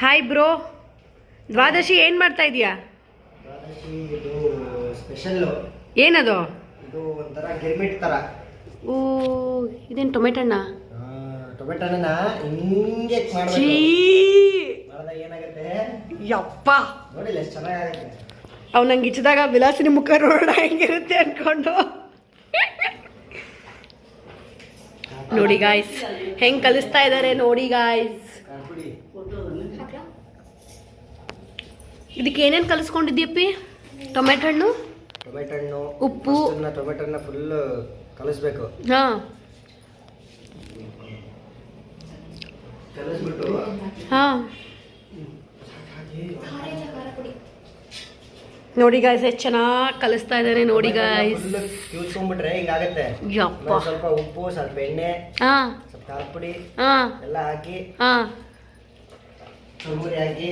Hi bro ದ್ವಾದಶಿ ಏನು ಮಾಡ್ತಾ ಇದೀಯಾ? ದ್ವಾದಶಿ ಇದು ಸ್ಪೆಷಲ್ಲು ಏನದು? ಇದು ಒಂಥರ ಗಿರ್ಮಿಟ್ ಥರ ಓ ಇದೇನು ಟೊಮೆಟಣ್ಣ ಟೊಮೆಟೊನ ಹಿಂಗೆ ಚೀ ಮಾಡಬೇಕು. ಮಾಡಿದಾಗ ಏನಾಗುತ್ತೆ? ಯಪ್ಪ. ನೋಡಿಲ್ಲ ಎಷ್ಟು ಚೆನ್ನಾಗಾಗುತ್ತೆ. ಅವ್ ನಂಗೆ ಇಚ್ಚಿದಾಗ ವಿಲಾಸಿನಿ ಮುಖ ನೋಡೋಣ ಹೆಂಗಿರುತ್ತೆ ಅನ್ಕೊಂಡು. ನೋಡಿ ಗಾಯ್ಸ್ ಹೆಂಗ್ ಕಲಿಸ್ತಾ ಇದ್ದಾರೆ ನೋಡಿ ಗಾಯ್ಸ್ ಇದಕ್ಕೆ ಏನೇನು ಕಲಿಸ್ಕೊಂಡಿದ್ಯಪ್ಪಿ ಟೊಮೆಟೊ ಹಣ್ಣು? ಟೊಮೆಟೊ ಹಣ್ಣು ಉಪ್ಪು. ಟೊಮೆಟೊನ ಫುಲ್ ಕಲಿಸ್ಬೇಕು. ಹಾ. ನೋಡಿ ಗಾಯ್ಸ್ ಎಷ್ಟು ಚೆನ್ನಾಗಿ ಕಲಿಸ್ತಾ ಇದ್ದಾರೆ ನೋಡಿ ಗಾಯ್ಸ್ ಕ್ಯೂಚ್ಕೊಂಡ್ಬಿಟ್ರೆ ಹಿಂಗಾಗತ್ತೆ. ಯಪ್ಪ. ಸ್ವಲ್ಪ ಉಪ್ಪು ಸ್ವಲ್ಪ ಎಣ್ಣೆ ಹಾ. ಸ್ವಲ್ಪ ಪುಡಿ ಹಾ. ಎಲ್ಲ ಹಾಕಿ ಹಾ. ಚುರುಮುರಿ ಹಾಕಿ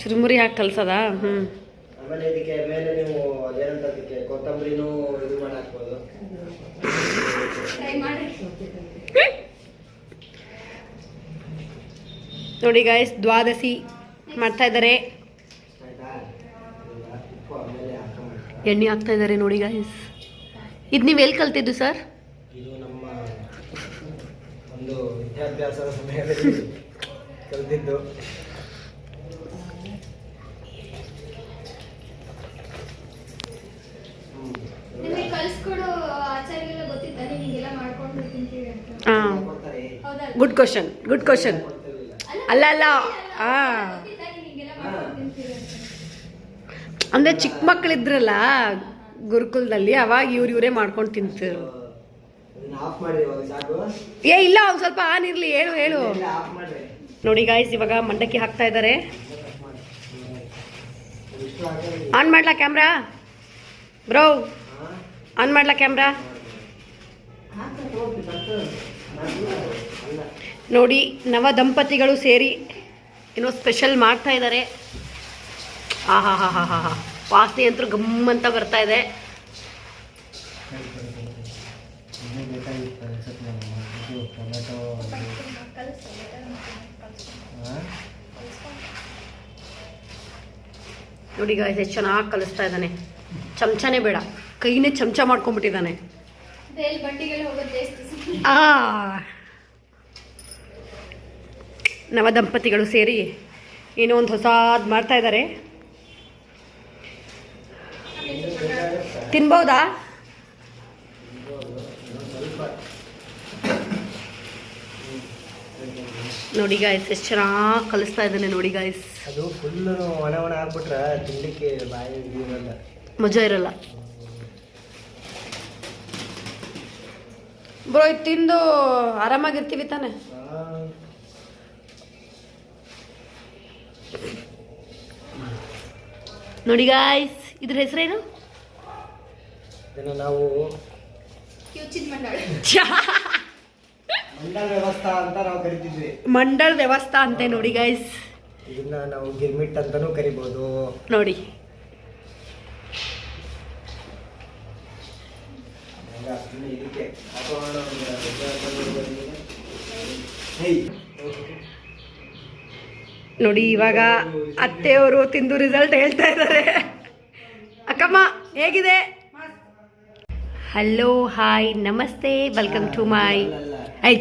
ಚುರುಮುರಿ ಹಾಕಿ ಕಲ್ಸದ? ಹ್ಞೂ ಆಮೇಲೆ ಇದಕ್ಕೆ ಮೇಲೆ ನೀವು ಅದೇನಂತ ಅದಕ್ಕೆ ಕೊತ್ತಂಬರಿನೂ ಇದು ಮಾಡಿ ಹಾಕ್ಬೋದು. ನೋಡಿ ಗಾಯ್ಸ್ ದ್ವಾದಶಿ ಮಾಡ್ತಾ ಇದ್ದಾರೆ. ಎಣ್ಣೆ ಹಾಕ್ತಾ ಇದ್ದಾರೆ ನೋಡಿ ಗಾಯ್ಸ್ ಇದು ನೀವು ಎಲ್ಲಿ ಕಲ್ತಿದ್ದು ಸರ್ ಇದು ನಮ್ಮ ಒಂದು ವಿದ್ಯಾಭ್ಯಾಸದ ಸಮಯದಲ್ಲಿ ಕಲಿತಿದ್ದು. ನಿಮಗೆ ಕಳ್ಸ್ಕೊಡೋ ಆಚಾರಗೆಲ್ಲ ಗೊತ್ತಿತ್ತ? ನಿಮಗೆಲ್ಲ ಮಾಡ್ಕೊಂಡು ತಿಂತೀವಿ ಅಂತ ಹಾಂ ಗುಡ್ ಕ್ವಶನ್ ಗುಡ್ ಕ್ವಶನ್ ಅಲ್ಲ ಅಲ್ಲ ತಿಂತೀವಿ ಅಂದರೆ ಚಿಕ್ಕ ಮಕ್ಕಳಿದ್ರಲ್ಲ ಗುರುಕುಲದಲ್ಲಿ ಅವಾಗ ಇವ್ರು ಇವರೇ ಮಾಡ್ಕೊಂಡು ತಿಂತಿರು ಅದನ್ನ ಆಫ್ ಮಾಡ್ರಿ ಇವಾಗ ಸಾಕು. ಏ ಇಲ್ಲ ಒಂದು ಸ್ವಲ್ಪ ಆನ್ ಇರಲಿ. ಹೇಳು ಹೇಳು. ಇಲ್ಲ ಆಫ್ ಮಾಡ್ರಿ. ನೋಡಿ ಗಾಯ್ಸ್ ಇವಾಗ ಮಂಡಕ್ಕಿ ಹಾಕ್ತಾ ಇದ್ದಾರೆ ಆನ್ ಮಾಡ್ಲಾ ಕ್ಯಾಮ್ರಾ ಬ್ರೋ ಆನ್ ಮಾಡ್ಲಾ ಕ್ಯಾಮ್ರಾ? ನೋಡಿ, ನವ ದಂಪತಿಗಳು ಸೇರಿ ಏನೋ ಸ್ಪೆಷಲ್ ಮಾಡ್ತಾ ಇದ್ದಾರೆ ಆ, ಹಾ ಹಾ ಹಾ ಹಾ ಹಾ. ವಾಸನೆ ಅಂತೂ ಗಮ್ ಅಂತ ಬರ್ತಾ ಇದು. ನೋಡಿ ಗಾಯ್ಸ್ ಎಷ್ಟು ಚೆನ್ನಾಗಿ ಕಲಿಸ್ತಾ ಇದ್ದಾನೆ ಚಮಚನೇ ಬೇಡ. ಕೈನೇ ಚಮಚ ಮಾಡ್ಕೊಂಡ್ಬಿಟ್ಟಿದ್ದಾನೆ. ಆ. ನವ ದಂಪತಿಗಳು ಸೇರಿ ಏನೋ ಒಂದು ಹೊಸಾದ್ ಮಾಡ್ತಾ ಇದ್ದಾರೆ ತಿನ್ಬೌದಾ? ನೋಡಿ ಗಾಯ್ಸ್ ಎಷ್ಟು ಚೆನ್ನಾಗಿ ಕಲಿಸ್ತಾ ಇದ್ದಾನೆ ನೋಡಿ ಗಾಯ್ಸ್ ಅದು ಫುಲ್ ಒಣ ಒಣ ಆಗ್ಬಿಟ್ರೆ ತಿನ್ಲಿಕ್ಕೆ ಬಾಯಿ ಇರಲ್ಲ. ಮಜಾ ಇರಲ್ಲ. ಬ್ರೋ ಇದು ತಿಂದು ಆರಾಮಾಗಿರ್ತೀವಿ ತಾನೆ? ನೋಡಿ ಗಾಯ್ಸ್ ಇದ್ರ ಹೆಸರೇನು? ಇದನ್ನು ನಾವು ಮಂಡಳ. ವ್ಯವಸ್ಥಾ ಅಂತ ನಾವು ಕರಿತಿದ್ವಿ. ಮಂಡಳ ವ್ಯವಸ್ಥಾ ಅಂತೆ ನೋಡಿ ಗಾಯ್ಸ್ ಇದನ್ನ ನಾವು ಗಿರ್ಮಿಟ್ ಅಂತಾನೂ ಕರಿಬಹುದು ನೋಡಿ. ಇದಕ್ಕೆ ನೋಡಿ ಇವಾಗ ಅತ್ತೆಯವರು ತಿಂದು ರಿಸಲ್ಟ್ ಹೇಳ್ತಾ ಇದ್ದಾರೆ. ಅಕ್ಕಮ್ಮ ಹೇಗಿದೆ? ಹಲೋ ಹಾಯ್ ನಮಸ್ತೆ ವೆಲ್ಕಮ್ ಟು ಮೈ. ಐ